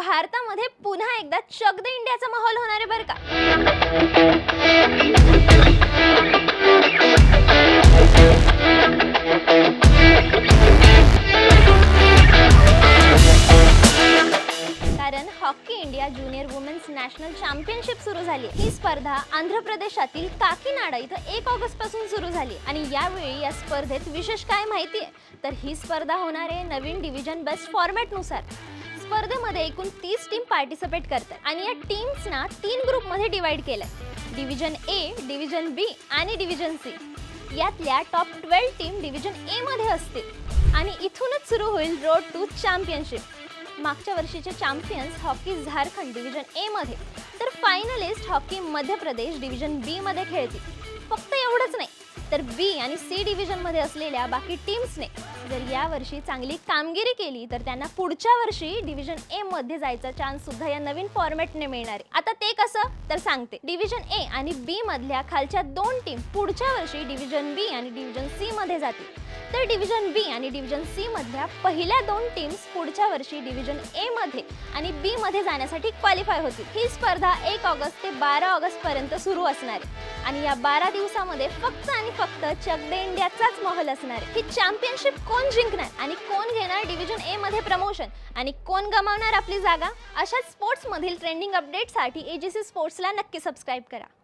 भारतामध्ये पुन्हा एकदा चक द इंडियाचा माहोल होणार आहे बरं का? कारण hockey India junior women's national championship सुरू झाली ही स्पर्धा आंध्र प्रदेशातील काकीनाडा इथं एक ऑगस्टपासून सुरू झाली आणि यावेळी या स्पर्धेत विशेष काय माहिती आहे? तर ही स्पर्धा होणार आहे नवीन डिव्हिजन बेस्ट फॉर्मॅटनुसार स्पर्धेमध्ये एकूण तीस टीम पार्टिसिपेट करतात. आणि या टीम्सना तीन ग्रुपमध्ये डिवाइड केलंय. डिव्हिजन ए डिव्हिजन बी आणि डिव्हिजन सी यातल्या टॉप ट्वेल्व टीम डिव्हिजन एमध्ये असतील. आणि इथूनच सुरू होईल रोड टू चॅम्पियनशिप मागच्या वर्षीचे चॅम्पियन्स हॉकी झारखंड डिव्हिजन एमध्ये तर finalist hockey Madhya Pradesh division बीमध्ये खेळतील. फक्त एवढंच नाही बी आणि सी डिव्हिजनमध्ये असलेल्या बाकी टीम्सने जर यावर्षी चांगली कामगिरी केली तर त्यांना पुढच्या वर्षी डिव्हिजन ए मध्ये जायचा चान्स सुद्धा या नवीन फॉर्मॅटने मिळणार आहे. आता ते कसं? तर सांगते. डिव्हिजन ए आणि बी मधल्या खालच्या दोन टीम पुढच्या वर्षी डिव्हिजन बी आणि डिव्हिजन सी मध्ये जातील. तर डिव्हिजन बी आणि डिव्हिजन सी मधल्या पहिल्या दोन टीम्स पुढच्या वर्षी डिव्हिजन ए मध्ये आणि बी मध्ये जाण्यासाठी क्वालिफाय होतील. ही स्पर्धा एक ऑगस्ट ते बारा ऑगस्ट पर्यंत सुरू असणार आहे. आणि या बारा दिवसामध्ये फक्त आणि फक्त चक दे इंडियाचाच माहोल असणार आहे. ही चॅम्पियनशिप कोण जिंकणार आणि कोण घेणार डिव्हिजन ए मध्ये प्रमोशन आणि कोण गमावणार आपली जागा? अशाच स्पोर्ट्स मधील ट्रेंडिंग अपडेटसाठी एजीसी स्पोर्ट्सला नक्की सबस्क्राईब करा.